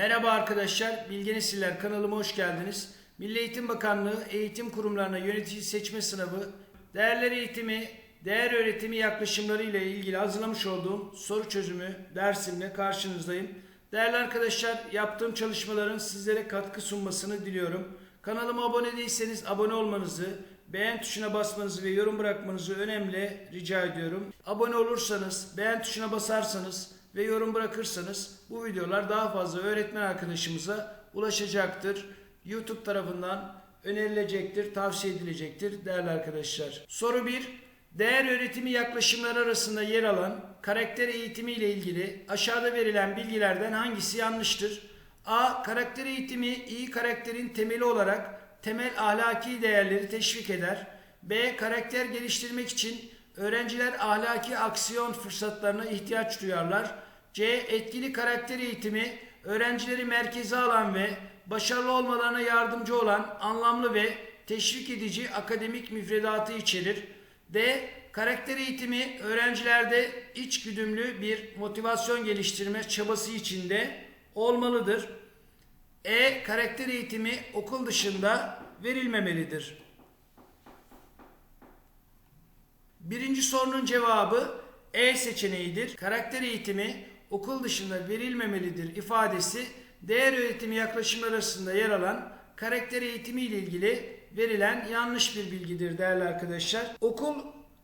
Merhaba arkadaşlar, Bilge Nesiller kanalıma hoş geldiniz. Milli Eğitim Bakanlığı eğitim kurumlarına yönetici seçme sınavı, değerler eğitimi, değer öğretimi yaklaşımları ile ilgili hazırlamış olduğum soru çözümü dersimle karşınızdayım. Değerli arkadaşlar, yaptığım çalışmaların sizlere katkı sunmasını diliyorum. Kanalıma abone değilseniz abone olmanızı, beğen tuşuna basmanızı ve yorum bırakmanızı önemli rica ediyorum. Abone olursanız, beğen tuşuna basarsanız ve yorum bırakırsanız bu videolar daha fazla öğretmen arkadaşımıza ulaşacaktır. YouTube tarafından önerilecektir, tavsiye edilecektir değerli arkadaşlar. Soru 1. Değer öğretimi yaklaşımları arasında yer alan karakter eğitimi ile ilgili aşağıda verilen bilgilerden hangisi yanlıştır? A. Karakter eğitimi iyi karakterin temeli olarak temel ahlaki değerleri teşvik eder. B. Karakter geliştirmek için öğrenciler ahlaki aksiyon fırsatlarına ihtiyaç duyarlar. C. Etkili karakter eğitimi öğrencileri merkeze alan ve başarılı olmalarına yardımcı olan anlamlı ve teşvik edici akademik müfredatı içerir. D. Karakter eğitimi öğrencilerde içgüdümlü bir motivasyon geliştirme çabası içinde olmalıdır. E. Karakter eğitimi okul dışında verilmemelidir. Birinci sorunun cevabı E seçeneğidir. Karakter eğitimi okul dışında verilmemelidir ifadesi değer öğretimi yaklaşımı arasında yer alan karakter eğitimi ile ilgili verilen yanlış bir bilgidir değerli arkadaşlar. Okul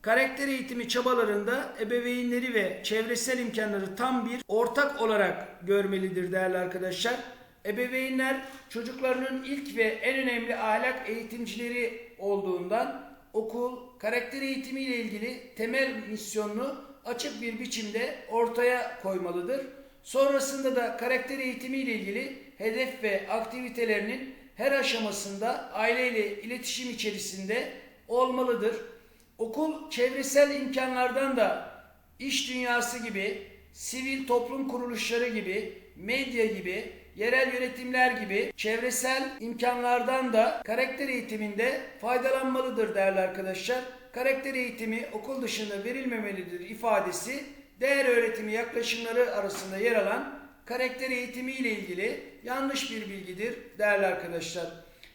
karakter eğitimi çabalarında ebeveynleri ve çevresel imkanları tam bir ortak olarak görmelidir değerli arkadaşlar. Ebeveynler çocuklarının ilk ve en önemli ahlak eğitimcileri olduğundan okul karakter eğitimi ile ilgili temel misyonunu açık bir biçimde ortaya koymalıdır. Sonrasında da karakter eğitimi ile ilgili hedef ve aktivitelerinin her aşamasında aileyle iletişim içerisinde olmalıdır. Okul çevresel imkanlardan da iş dünyası gibi, sivil toplum kuruluşları gibi, medya gibi, yerel yönetimler gibi çevresel imkanlardan da karakter eğitiminde faydalanmalıdır değerli arkadaşlar. Karakter eğitimi okul dışında verilmemelidir ifadesi değer öğretimi yaklaşımları arasında yer alan karakter eğitimi ile ilgili yanlış bir bilgidir değerli arkadaşlar.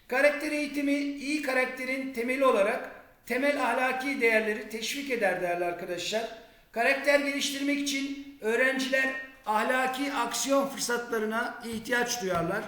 Karakter eğitimi iyi karakterin temeli olarak temel ahlaki değerleri teşvik eder değerli arkadaşlar. Karakter geliştirmek için öğrenciler ahlaki aksiyon fırsatlarına ihtiyaç duyarlar.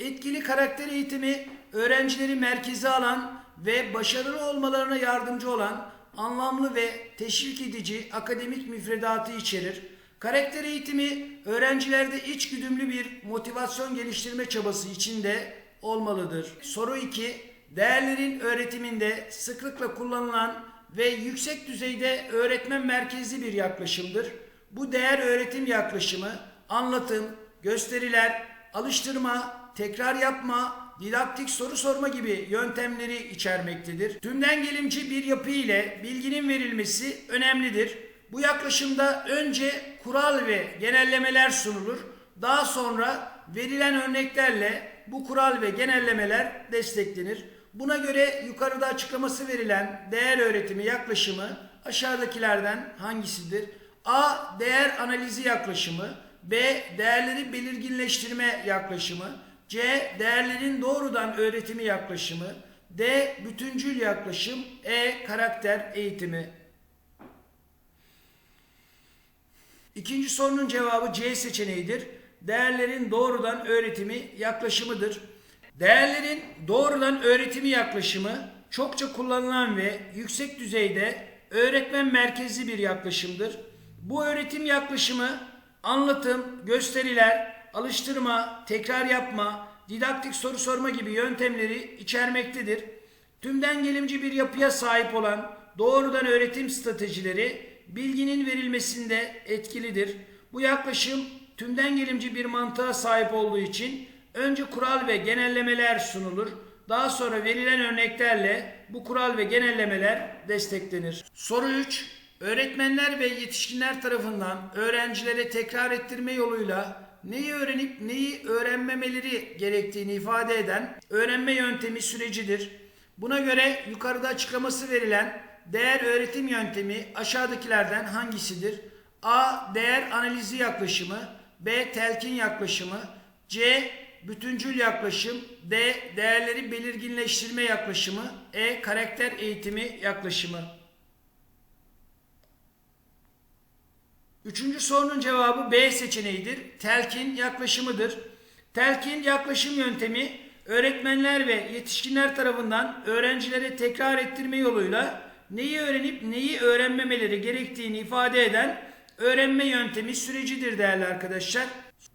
Etkili karakter eğitimi öğrencileri merkeze alan ve başarılı olmalarına yardımcı olan anlamlı ve teşvik edici akademik müfredatı içerir. Karakter eğitimi öğrencilerde içgüdümlü bir motivasyon geliştirme çabası içinde olmalıdır. Soru 2. Değerlerin öğretiminde sıklıkla kullanılan ve yüksek düzeyde öğretmen merkezli bir yaklaşımdır. Bu değer öğretim yaklaşımı anlatım, gösteriler, alıştırma, tekrar yapma, didaktik soru sorma gibi yöntemleri içermektedir. Tümden gelimci bir yapı ile bilginin verilmesi önemlidir. Bu yaklaşımda önce kural ve genellemeler sunulur. Daha sonra verilen örneklerle bu kural ve genellemeler desteklenir. Buna göre yukarıda açıklaması verilen değer öğretimi yaklaşımı aşağıdakilerden hangisidir? A. Değer analizi yaklaşımı B. Değerleri belirginleştirme yaklaşımı C. Değerlerin doğrudan öğretimi yaklaşımı D. Bütüncül yaklaşım E. Karakter eğitimi İkinci sorunun cevabı C seçeneğidir. Değerlerin doğrudan öğretimi yaklaşımıdır. Değerlerin doğrudan öğretimi yaklaşımı çokça kullanılan ve yüksek düzeyde öğretmen merkezli bir yaklaşımdır. Bu öğretim yaklaşımı anlatım, gösteriler, alıştırma, tekrar yapma, didaktik soru sorma gibi yöntemleri içermektedir. Tümden gelimci bir yapıya sahip olan doğrudan öğretim stratejileri bilginin verilmesinde etkilidir. Bu yaklaşım tümden gelimci bir mantığa sahip olduğu için önce kural ve genellemeler sunulur. Daha sonra verilen örneklerle bu kural ve genellemeler desteklenir. Soru 3. Öğretmenler ve yetişkinler tarafından öğrencilere tekrar ettirme yoluyla neyi öğrenip neyi öğrenmemeleri gerektiğini ifade eden öğrenme yöntemi sürecidir. Buna göre yukarıda açıklaması verilen değer öğretim yöntemi aşağıdakilerden hangisidir? A. Değer analizi yaklaşımı B. Telkin yaklaşımı C. Bütüncül yaklaşım. D. Değerleri belirginleştirme yaklaşımı. E. Karakter eğitimi yaklaşımı. Üçüncü sorunun cevabı B seçeneğidir. Telkin yaklaşımıdır. Telkin yaklaşım yöntemi öğretmenler ve yetişkinler tarafından öğrencilere tekrar ettirme yoluyla neyi öğrenip neyi öğrenmemeleri gerektiğini ifade eden öğrenme yöntemi sürecidir değerli arkadaşlar.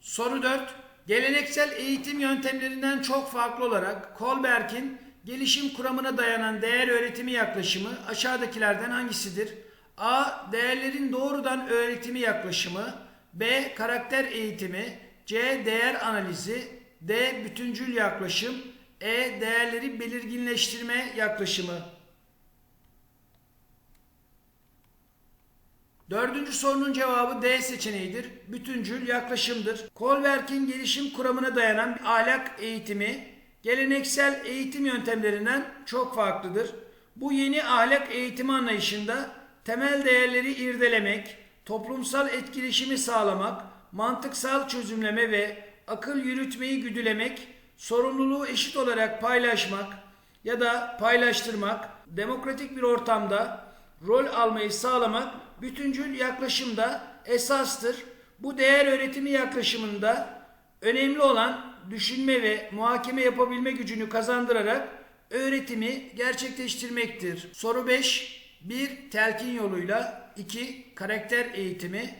Soru 4. Geleneksel eğitim yöntemlerinden çok farklı olarak Kolberg'in gelişim kuramına dayanan değer öğretimi yaklaşımı aşağıdakilerden hangisidir? A. Değerlerin doğrudan öğretimi yaklaşımı B. Karakter eğitimi C. Değer analizi D. Bütüncül yaklaşım E. Değerleri belirginleştirme yaklaşımı Dördüncü sorunun cevabı D seçeneğidir. Bütüncül yaklaşımdır. Kolberg'in gelişim kuramına dayanan ahlak eğitimi geleneksel eğitim yöntemlerinden çok farklıdır. Bu yeni ahlak eğitimi anlayışında temel değerleri irdelemek, toplumsal etkileşimi sağlamak, mantıksal çözümleme ve akıl yürütmeyi güdülemek, sorumluluğu eşit olarak paylaşmak ya da paylaştırmak, demokratik bir ortamda rol almayı sağlamak bütüncül yaklaşımda esastır. Bu değer öğretimi yaklaşımında önemli olan düşünme ve muhakeme yapabilme gücünü kazandırarak öğretimi gerçekleştirmektir. Soru 5. 1. Telkin yoluyla 2. Karakter eğitimi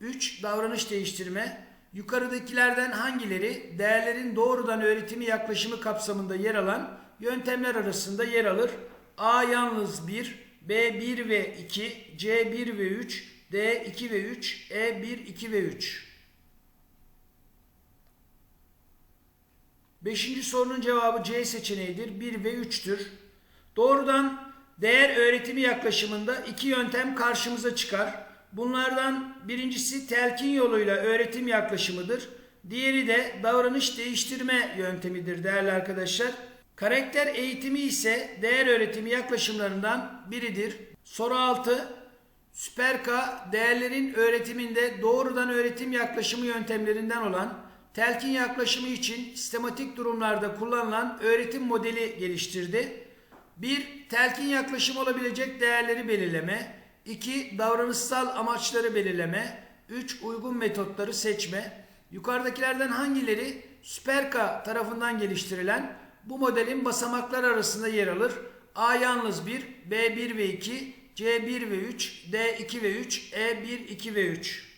3. Davranış değiştirme Yukarıdakilerden hangileri değerlerin doğrudan öğretimi yaklaşımı kapsamında yer alan yöntemler arasında yer alır? A. Yalnız 1 B 1 ve 2 C 1 ve 3 D 2 ve 3 E 1, 2 ve 3 Beşinci sorunun cevabı C seçeneğidir. 1 ve 3'tür. Doğrudan değer öğretimi yaklaşımında iki yöntem karşımıza çıkar. Bunlardan birincisi telkin yoluyla öğretim yaklaşımıdır. Diğeri de davranış değiştirme yöntemidir değerli arkadaşlar. Karakter eğitimi ise değer öğretimi yaklaşımlarından biridir. Soru 6. Süperka değerlerin öğretiminde doğrudan öğretim yaklaşımı yöntemlerinden olan telkin yaklaşımı için sistematik durumlarda kullanılan öğretim modeli geliştirdi. 1. Telkin yaklaşımı olabilecek değerleri belirleme. 2. Davranışsal amaçları belirleme. 3. Uygun metotları seçme. Yukarıdakilerden hangileri Süperka tarafından geliştirilen bu modelin basamaklar arasında yer alır? A yalnız 1, B 1 ve 2, C 1 ve 3, D 2 ve 3, E 1, 2 ve 3.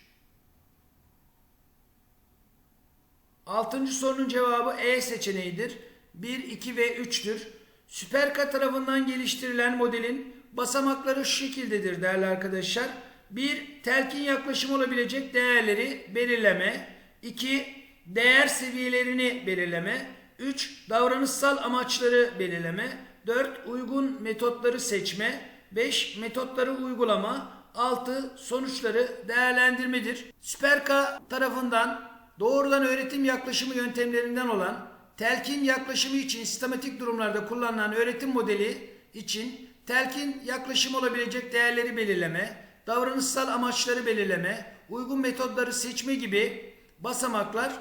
Altıncı sorunun cevabı E seçeneğidir. 1, 2 ve 3'tür. Süperka tarafından geliştirilen modelin basamakları şu şekildedir değerli arkadaşlar. 1. Telkin yaklaşım olabilecek değerleri belirleme. 2. Değer seviyelerini belirleme. 3. Davranışsal amaçları belirleme. 4. Uygun metotları seçme. 5. Metotları uygulama. 6. Sonuçları değerlendirmedir. Süperka tarafından doğrudan öğretim yaklaşımı yöntemlerinden olan telkin yaklaşımı için sistematik durumlarda kullanılan öğretim modeli için telkin yaklaşım olabilecek değerleri belirleme, davranışsal amaçları belirleme, uygun metotları seçme gibi basamaklar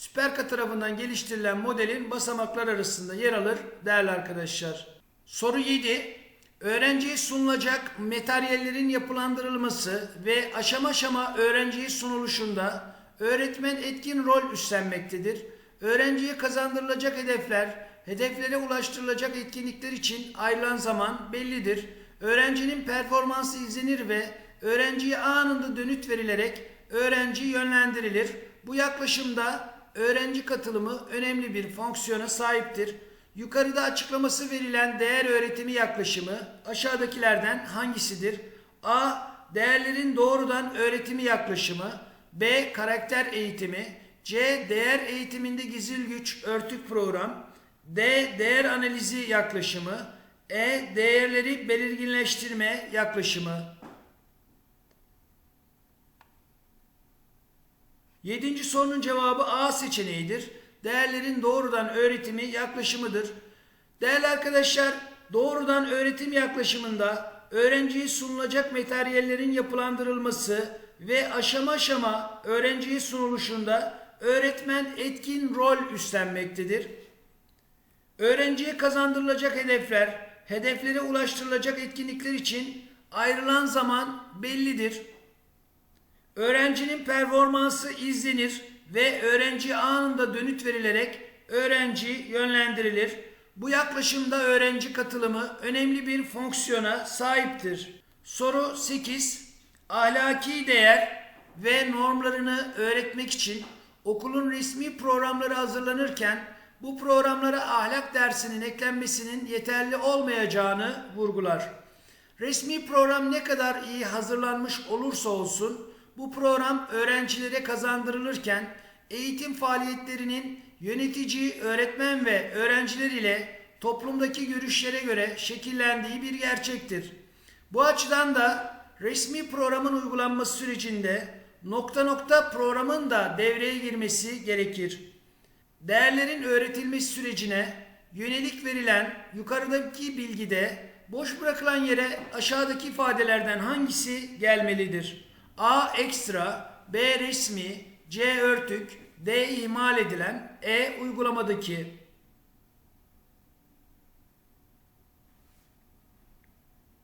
Süperka tarafından geliştirilen modelin basamaklar arasında yer alır değerli arkadaşlar. Soru 7. Öğrenciye sunulacak materyallerin yapılandırılması ve aşama aşama öğrenciye sunuluşunda öğretmen etkin rol üstlenmektedir. Öğrenciye kazandırılacak hedefler, hedeflere ulaştırılacak etkinlikler için ayrılan zaman bellidir. Öğrencinin performansı izlenir ve öğrenciye anında dönüt verilerek öğrenci yönlendirilir. Bu yaklaşımda öğrenci katılımı önemli bir fonksiyona sahiptir. Yukarıda açıklaması verilen değer öğretimi yaklaşımı aşağıdakilerden hangisidir? A. Değerlerin doğrudan öğretimi yaklaşımı B. Karakter eğitimi C. Değer eğitiminde gizil güç örtük program D. Değer analizi yaklaşımı E. Değerleri belirginleştirme yaklaşımı Yedinci sorunun cevabı A seçeneğidir. Değerlerin doğrudan öğretimi yaklaşımıdır. Değerli arkadaşlar, doğrudan öğretim yaklaşımında öğrenciye sunulacak materyallerin yapılandırılması ve aşama aşama öğrenciye sunuluşunda öğretmen etkin rol üstlenmektedir. Öğrenciye kazandırılacak hedefler, hedeflere ulaştırılacak etkinlikler için ayrılan zaman bellidir. Öğrencinin performansı izlenir ve öğrenci anında dönüt verilerek öğrenci yönlendirilir. Bu yaklaşımda öğrenci katılımı önemli bir fonksiyona sahiptir. Soru 8. Ahlaki değer ve normlarını öğretmek için okulun resmi programları hazırlanırken bu programlara ahlak dersinin eklenmesinin yeterli olmayacağını vurgular. Resmi program ne kadar iyi hazırlanmış olursa olsun bu program öğrencilere kazandırılırken eğitim faaliyetlerinin yönetici, öğretmen ve öğrenciler ile toplumdaki görüşlere göre şekillendiği bir gerçektir. Bu açıdan da resmi programın uygulanması sürecinde nokta nokta programın da devreye girmesi gerekir. Değerlerin öğretilmesi sürecine yönelik verilen yukarıdaki bilgide boş bırakılan yere aşağıdaki ifadelerden hangisi gelmelidir? A. Ekstra B. Resmi C. Örtük D. ihmal edilen E. Uygulamadaki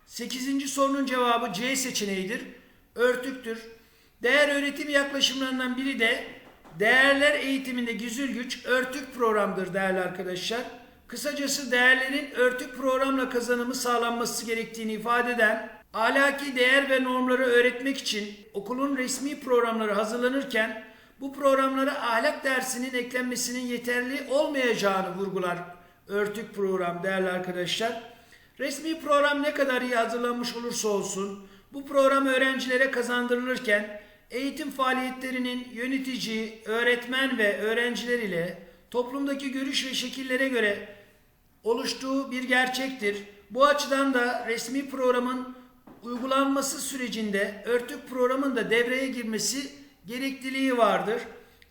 Sekizinci sorunun cevabı C seçeneğidir. Örtüktür. Değer öğretim yaklaşımlarından biri de değerler eğitiminde güzül güç örtük programdır değerli arkadaşlar. Kısacası değerlerin örtük programla kazanımı sağlanması gerektiğini ifade eden ahlaki değer ve normları öğretmek için okulun resmi programları hazırlanırken bu programlara ahlak dersinin eklenmesinin yeterli olmayacağını vurgular örtük program değerli arkadaşlar. Resmi program ne kadar iyi hazırlanmış olursa olsun bu program öğrencilere kazandırılırken eğitim faaliyetlerinin yönetici, öğretmen ve öğrenciler ile toplumdaki görüş ve şekillere göre oluştuğu bir gerçektir. Bu açıdan da resmi programın uygulanması sürecinde örtük programın da devreye girmesi gerekliliği vardır.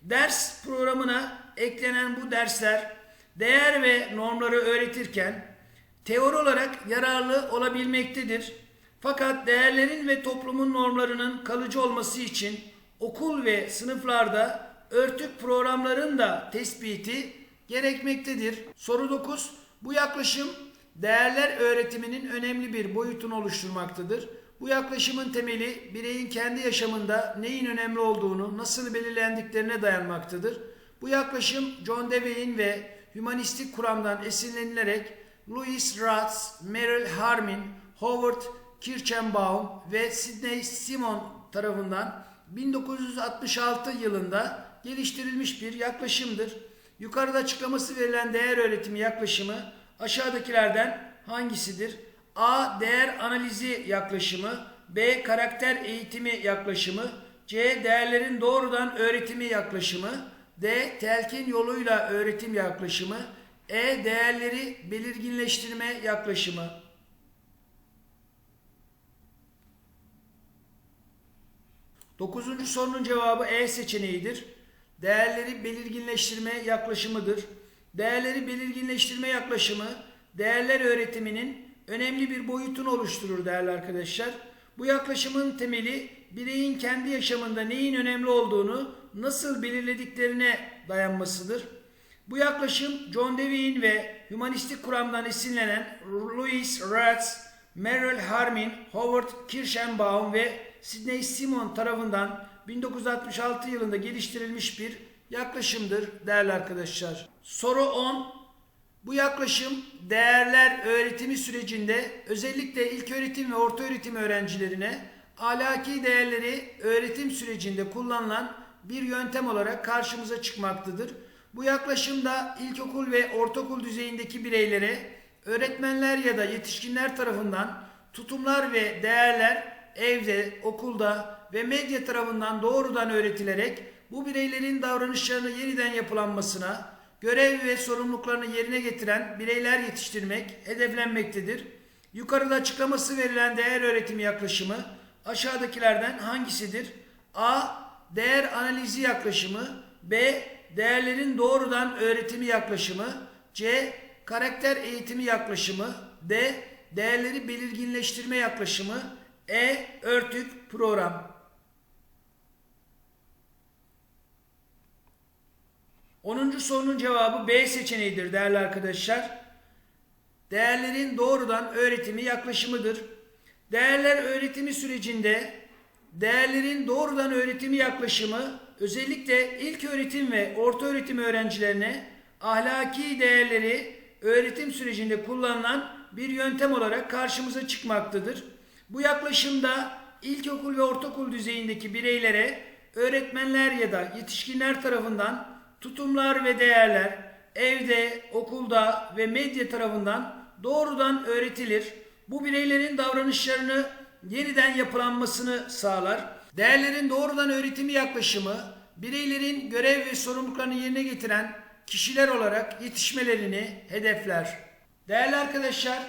Ders programına eklenen bu dersler değer ve normları öğretirken teori olarak yararlı olabilmektedir. Fakat değerlerin ve toplumun normlarının kalıcı olması için okul ve sınıflarda örtük programların da tespiti gerekmektedir. Soru 9. Bu yaklaşım değerler öğretiminin önemli bir boyutunu oluşturmaktadır. Bu yaklaşımın temeli bireyin kendi yaşamında neyin önemli olduğunu, nasıl belirlendiklerine dayanmaktadır. Bu yaklaşım John Dewey'in ve hümanistik kuramdan esinlenilerek Louis Ratz, Merrill Harmin, Howard Kirchenbaum ve Sidney Simon tarafından 1966 yılında geliştirilmiş bir yaklaşımdır. Yukarıda açıklaması verilen değer öğretimi yaklaşımı aşağıdakilerden hangisidir? A. Değer analizi yaklaşımı B. Karakter eğitimi yaklaşımı C. Değerlerin doğrudan öğretimi yaklaşımı D. Telkin yoluyla öğretim yaklaşımı E. Değerleri belirginleştirme yaklaşımı Dokuzuncu sorunun cevabı E seçeneğidir. Değerleri belirginleştirme yaklaşımıdır. Değerleri belirginleştirme yaklaşımı değerler öğretiminin önemli bir boyutunu oluşturur değerli arkadaşlar. Bu yaklaşımın temeli bireyin kendi yaşamında neyin önemli olduğunu nasıl belirlediklerine dayanmasıdır. Bu yaklaşım John Dewey'in ve hümanistik kuramdan esinlenen Louis Ratz, Merrill Harmin, Howard Kirschenbaum ve Sidney Simon tarafından 1966 yılında geliştirilmiş bir yaklaşımdır değerli arkadaşlar. Soru 10. Bu yaklaşım değerler öğretimi sürecinde özellikle ilk öğretim ve orta öğretim öğrencilerine ahlaki değerleri öğretim sürecinde kullanılan bir yöntem olarak karşımıza çıkmaktadır. Bu yaklaşımda ilkokul ve ortaokul düzeyindeki bireylere öğretmenler ya da yetişkinler tarafından tutumlar ve değerler evde, okulda ve medya tarafından doğrudan öğretilerek bu bireylerin davranışlarını yeniden yapılanmasına, görev ve sorumluluklarını yerine getiren bireyler yetiştirmek hedeflenmektedir. Yukarıda açıklaması verilen değer öğretimi yaklaşımı aşağıdakilerden hangisidir? A. Değer analizi yaklaşımı B. Değerlerin doğrudan öğretimi yaklaşımı C. Karakter eğitimi yaklaşımı D. Değerleri belirginleştirme yaklaşımı E. Örtük program 10. sorunun cevabı B seçeneğidir değerli arkadaşlar. Değerlerin doğrudan öğretimi yaklaşımıdır. Değerler öğretimi sürecinde değerlerin doğrudan öğretimi yaklaşımı özellikle ilk öğretim ve orta öğretim öğrencilerine ahlaki değerleri öğretim sürecinde kullanılan bir yöntem olarak karşımıza çıkmaktadır. Bu yaklaşımda ilkokul ve ortaokul düzeyindeki bireylere öğretmenler ya da yetişkinler tarafından tutumlar ve değerler evde, okulda ve medya tarafından doğrudan öğretilir. Bu bireylerin davranışlarını yeniden yapılanmasını sağlar. Değerlerin doğrudan öğretimi yaklaşımı bireylerin görev ve sorumluluklarını yerine getiren kişiler olarak yetişmelerini hedefler. Değerli arkadaşlar,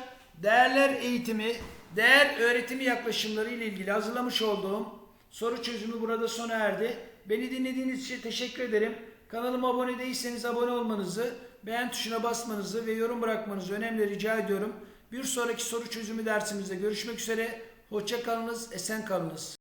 değerler eğitimi, değer öğretimi yaklaşımları ile ilgili hazırlamış olduğum soru çözümü burada sona erdi. Beni dinlediğiniz için teşekkür ederim. Kanalıma abone değilseniz abone olmanızı, beğen tuşuna basmanızı ve yorum bırakmanızı önemli rica ediyorum. Bir sonraki soru çözümü dersimizde görüşmek üzere. Hoşça kalınız, esen kalınız.